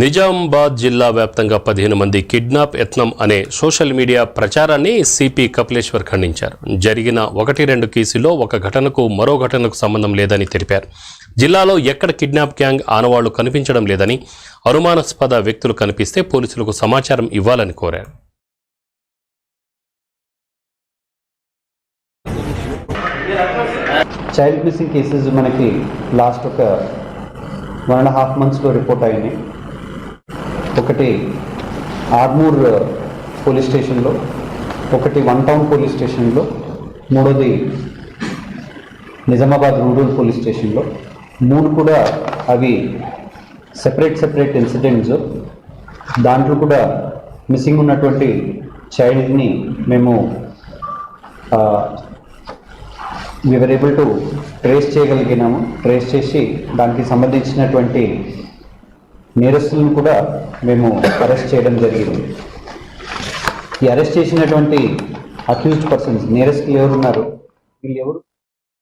నిజామాబాద్ జిల్లా వ్యాప్తంగా పదిహేను మంది కిడ్నాప్ యత్నం అనే సోషల్ మీడియా ప్రచారాన్ని సిపి కపిలేశ్వర్ ఖండించారు. జరిగిన ఒకటి రెండు కేసుల్లో ఒక ఘటనకు మరో ఘటనకు సంబంధం లేదని తెలిపారు. జిల్లాలో ఎక్కడ కిడ్నాప్ గ్యాంగ్ ఆనవాళ్ళు కనిపించడం లేదని అనుమానాస్పద వ్యక్తులు కనిపిస్తే పోలీసులకు సమాచారం ఇవ్వాలని కోరారు. చైల్డ్ మిస్సింగ్ కేసెస్ మనకి లాస్ట్ ఒక వన్ అండ్ హాఫ్ మంత్స్లో రిపోర్ట్ అయినాయి. ఒకటి ఆర్మూర్ పోలీస్ స్టేషన్లో ఒకటి వన్ టౌన్ పోలీస్ స్టేషన్లో మూడోది నిజామాబాద్ రూరల్ పోలీస్ స్టేషన్లో. మూడు కూడా అవి సెపరేట్ సెపరేట్ ఇన్సిడెంట్స్ దాంట్లో కూడా మిస్సింగ్ ఉన్నటువంటి చైల్డ్ని మేము we are able to trace చేయగలిగినాము. Trace చేసి దానికి సంబంధించినటువంటి నేరస్తులను కూడా మేము అరెస్ట్ చేయడం జరిగింది. ఈ అరెస్ట్ చేసినటువంటి అక్యూజ్డ్ పర్సన్స్ నేరస్తులు ఎవరున్నారు? వీళ్ళు ఎవరు?